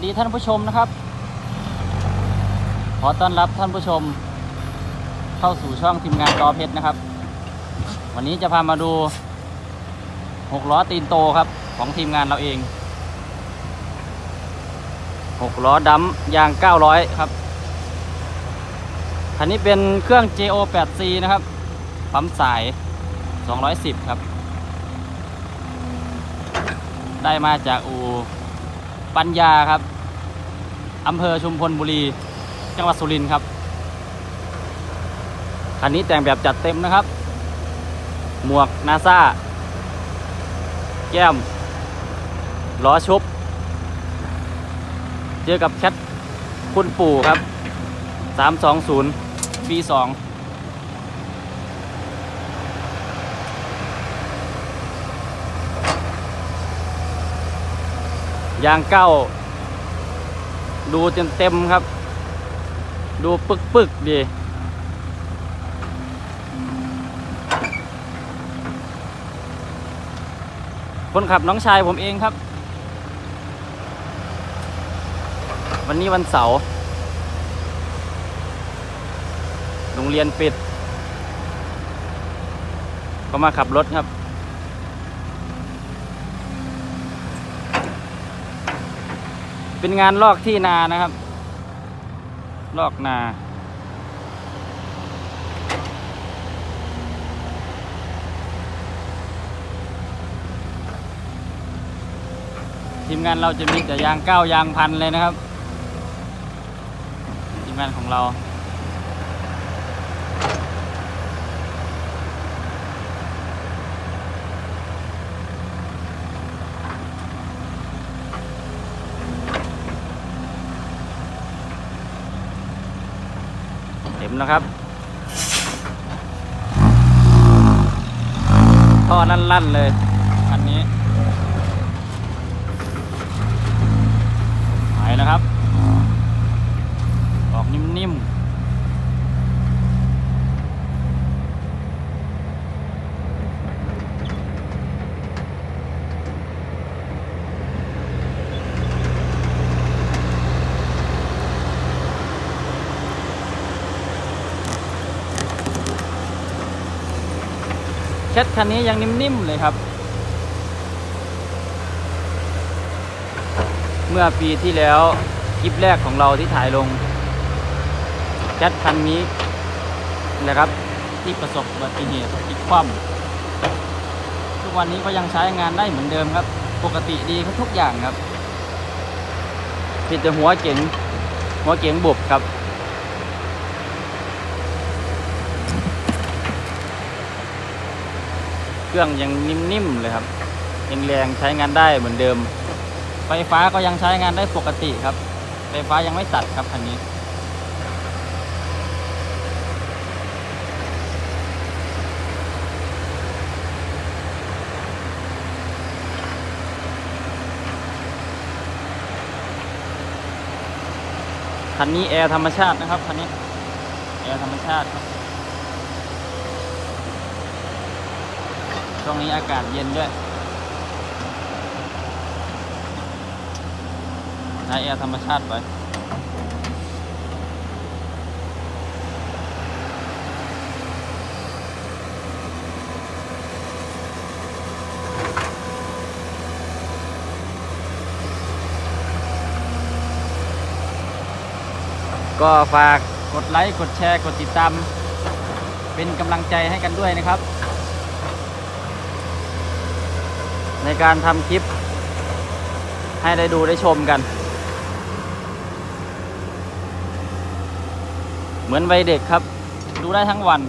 วัสดีท่านผู้ชมนะครับ ขอต้อนรับท่านผู้ชม เข้าสู่ช่องทีมงานกอเพชรนะครับ วันนี้จะพามาดูหกล้อตีนโตครับ ของทีมงานเราเองหกล้อดัมยาง900ครับคันนี้เป็นเครื่อง JO 8C นะครับปั๊มสาย 210 ครับ ได้มาจากอูปัญญาครับ อำเภอชุมพลบุรี จังหวัดสุรินทร์ครับ คันนี้แต่งแบบจัดเต็มนะครับ หมวกนาซาแก้ม ล้อชุบ เจอกับแคทคุณปู่ครับ 320ปี2ยางเก้า ดูเต็มเต็มๆครับ ดูปึกปึกดีคนขับน้องชายผมเองครับ วันนี้วันเสาร์โรงเรียนปิด ก็มาขับรถครับ เป็นงานลอกที่นานะครับ ลอกนาทีมงานเราจะมีแต่ยางเก้ายางพันเลยนะครับ ทีมงานของเรา มนะครับท่อลั่นๆเลย อันนี้ หายแล้วครับ ออกนิ่ม ๆแคทคันนี้ยังนิ่มๆเลยครับ เมื่อปีที่แล้วคลิปแรกของเราที่ถ่ายลงแคทคันนี้นะครับที่ประสบอุบัติเหตุพลิกคว่ำทุกวันนี้ก็ยังใช้งานได้เหมือนเดิมครับ ปกติดีทุกอย่างครับผิดแต่หัวเก๋งหัวเก๋งบุบครับ เครื่องยังนิ่มๆเลยครับยังแรงใช้งานได้เหมือนเดิม ไฟฟ้าก็ยังใช้งานได้ปกติครับ ไฟฟ้ายังไม่ตัดครับคันนี้คันนี้แอร์ธรรมชาตินะครับคันนี้แอร์ธรรมชาติครับ ช่วงนี้อากาศเย็นด้วยใช้แอร์ธรรมชาติไปก็ฝากกดไลค์ กดแชร์ กดติดตาม เป็นกำลังใจให้กันด้วยนะครับ ในการทำคลิป ให้ได้ดูได้ชมกัน เหมือนวัยเด็กครับ ดูได้ทั้งวัน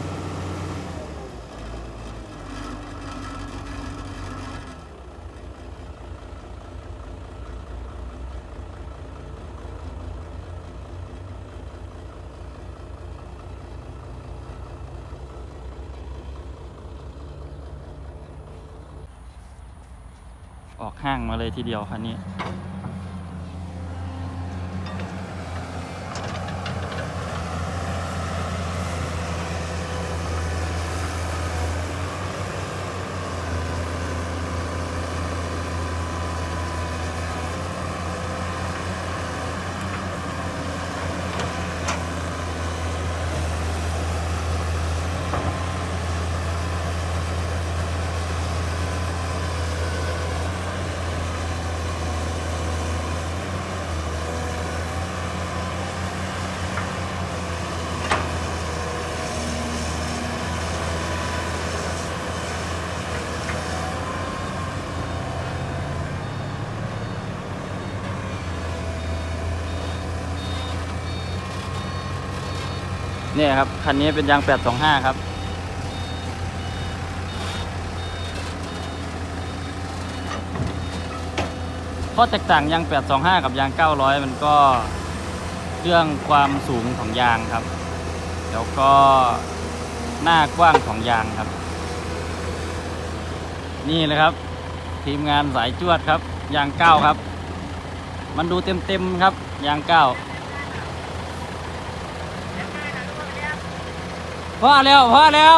ออกห้างมาเลยทีเดียวคันนี้ เนี่ยครับ คันนี้เป็นยาง 825 ครับ ข้อแตกต่างยาง 825 กับยาง 900 มันก็เรื่องความสูงของยางครับ แล้วก็หน้ากว้างของยางครับ นี่เลยครับ ทีมงานสายจวดครับ ยาง 9 ครับ มันดูเต็มๆครับ ยาง 9 พอแล้วพอแล้ว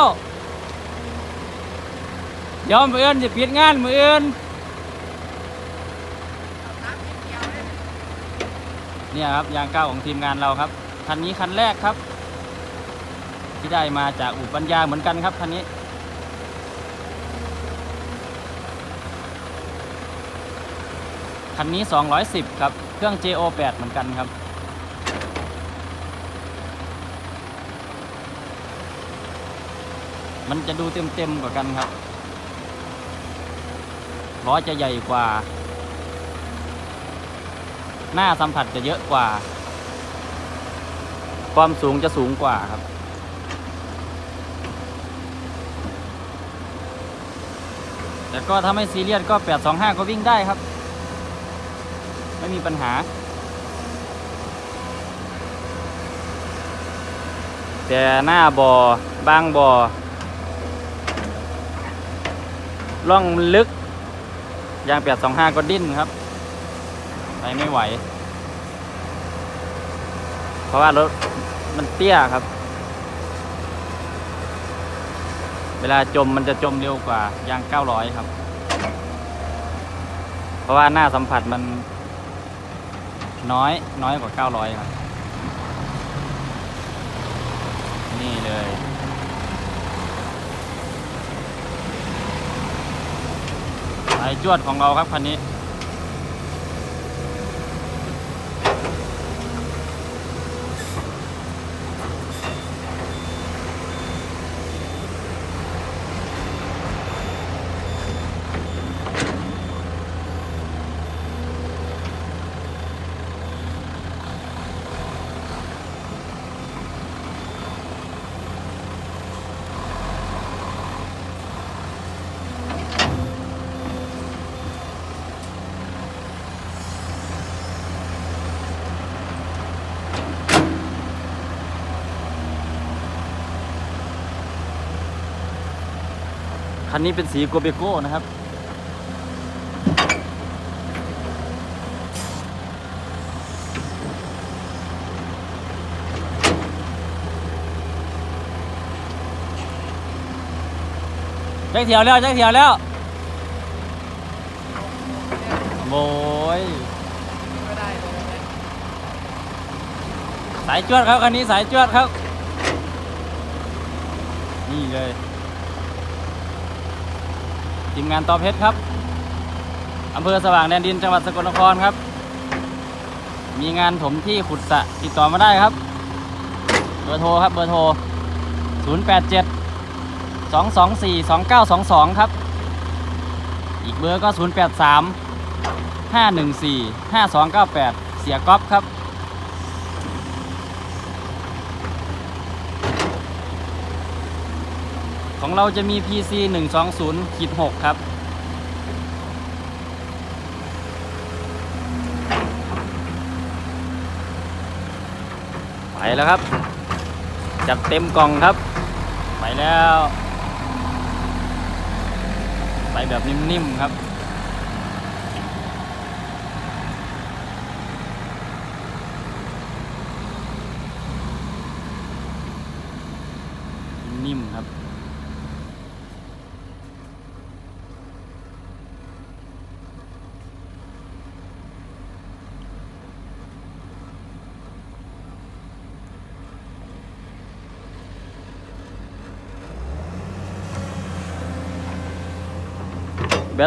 เดี๋ยวมืออื่นจะปิดงานมืออื่นเนี่ยครับยางเก้าของทีมงานเราครับคันนี้คันแรกครับ ที่ได้มาจากอุปัญญาเหมือนกันครับคันนี้คันนี้ 210 ครับ เครื่อง JO8 เหมือนกันครับ มันจะดูเต็มๆกว่ากันครับล้อจะใหญ่กว่า หน้าสัมผัสจะเยอะกว่า ความสูงจะสูงกว่าครับ แต่ก็ถ้าไม่ซีเรียสก็ 825 ก็วิ่งได้ครับ ไม่มีปัญหา แต่หน้าบอบางบ่อ ล่องลึก ยาง 825 ก็ดิ้นครับ ไปไม่ไหว เพราะว่ารถมันเตี้ยครับ เวลาจมมันจะจมเร็วกว่ายาง 900 ครับ เพราะว่าหน้าสัมผัสมันน้อยน้อยกว่า 900 ครับ นี่เลยายจวดของเราครับคันนี้ คันนี้เป็นสีโกเบโก้นะครับ แจ็คเถียวแล้วแจ็คเถียวแล้วโอ้ยสายจวดครับคันนี้สายจวดครับ นี่เลย ทีมงานตอเพชรครับอำเภอสว่างแดนดินจังหวัดสกลนครครับ มีงานถมที่ขุดสะติดต่อมาได้ครับ เบอร์โทรครับเบอร์โทร 087 224 2922 ครับ อีกเบอร์ก็ 083 514 5298 เสียก๊อฟครับ ของเราจะมี PC 120ขีด6ครับ ไปแล้วครับ จัดเต็มกล่องครับ ไปแล้ว ไปแบบนิ่มๆครับ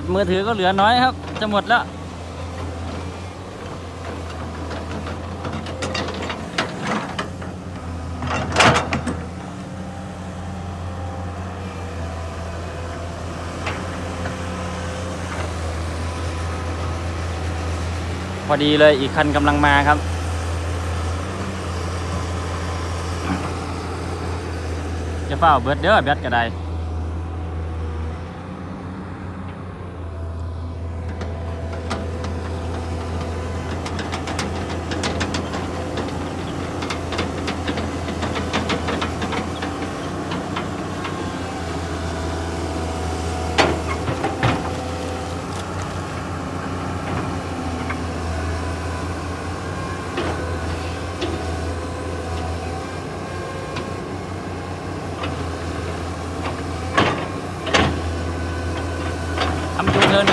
ตมือถือก็เหลือน้อยครับ จะหมดแล้ว พอดีเลยอีกคันกำลังมาครับจะเฝ้าเบิดเด้อแบตก็ได้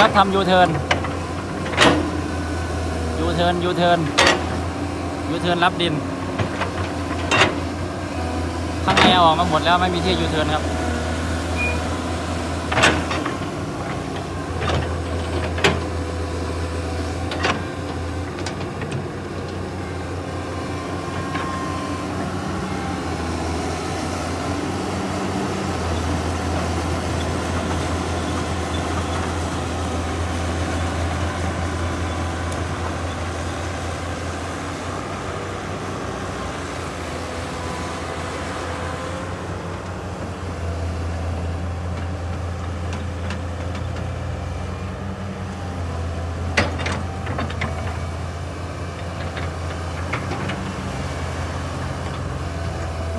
ครับทำยูเทิร์นยูเทิร์นยูเทิร์นยูเทิร์นรับดิน ข้างในเอาออกมาหมดแล้วไม่มีที่ยูเทิร์นครับ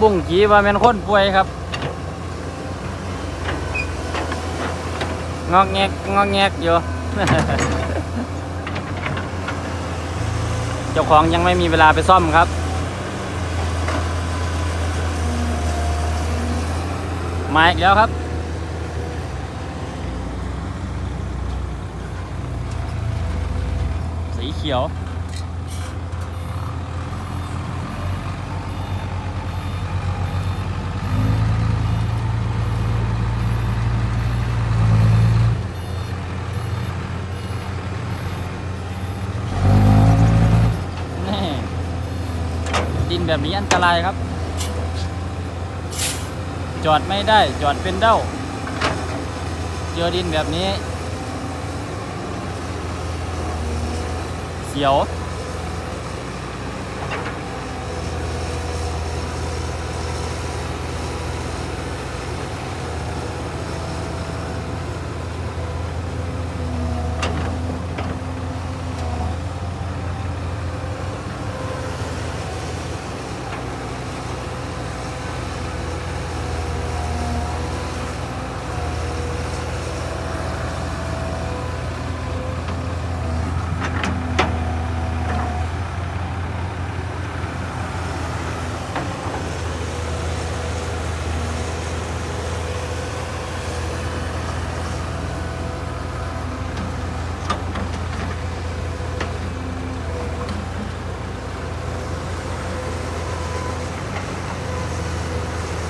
บุ้งกีว่าเป็นคนป่วยครับ งอกแงกงอกแงกอยู่ เจ้าของยังไม่มีเวลาไปซ่อมครับ มาอีกแล้วครับสีเขียว นี่ดิน แบบนี้อันตรายครับ จอดไม่ได้จอดเป็นเด้า เจอดินแบบนี้ เสียว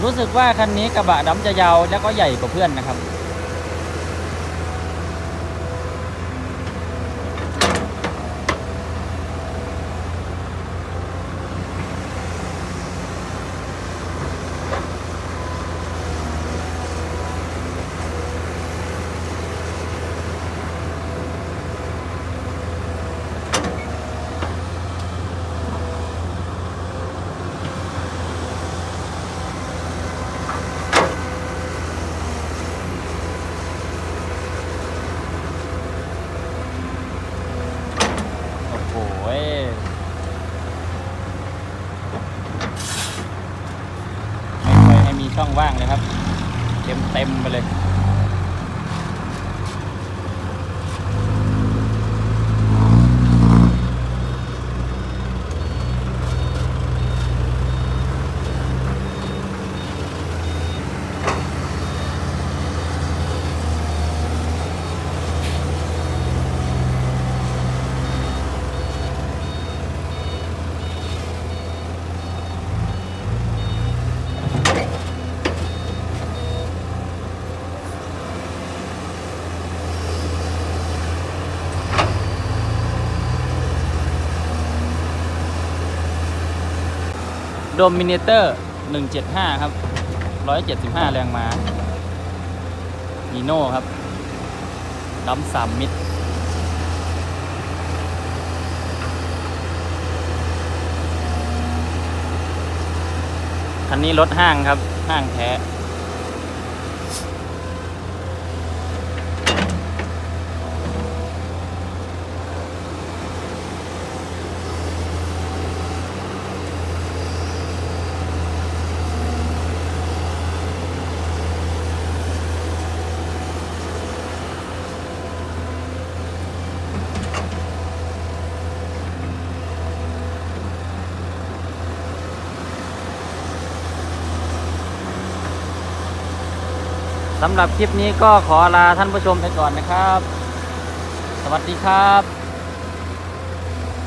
รู้สึกว่าคันนี้กระบะดำจะยาวแล้วก็ใหญ่กว่าเพื่อนนะครับ โอ้โหยไม่ปล่อยให้มีช่องว่างเลยครับ เต็มเต็มๆไปเลย โดมิเนเตอร์ 175 ครับ 175 แรงม้านีโน่ครับดัมสามมิตรคันนี้รถห้างครับ ห้างแท้ สำหรับคลิปนี้ก็ขอลาท่านผู้ชมไปก่อนนะครับ สวัสดีครับ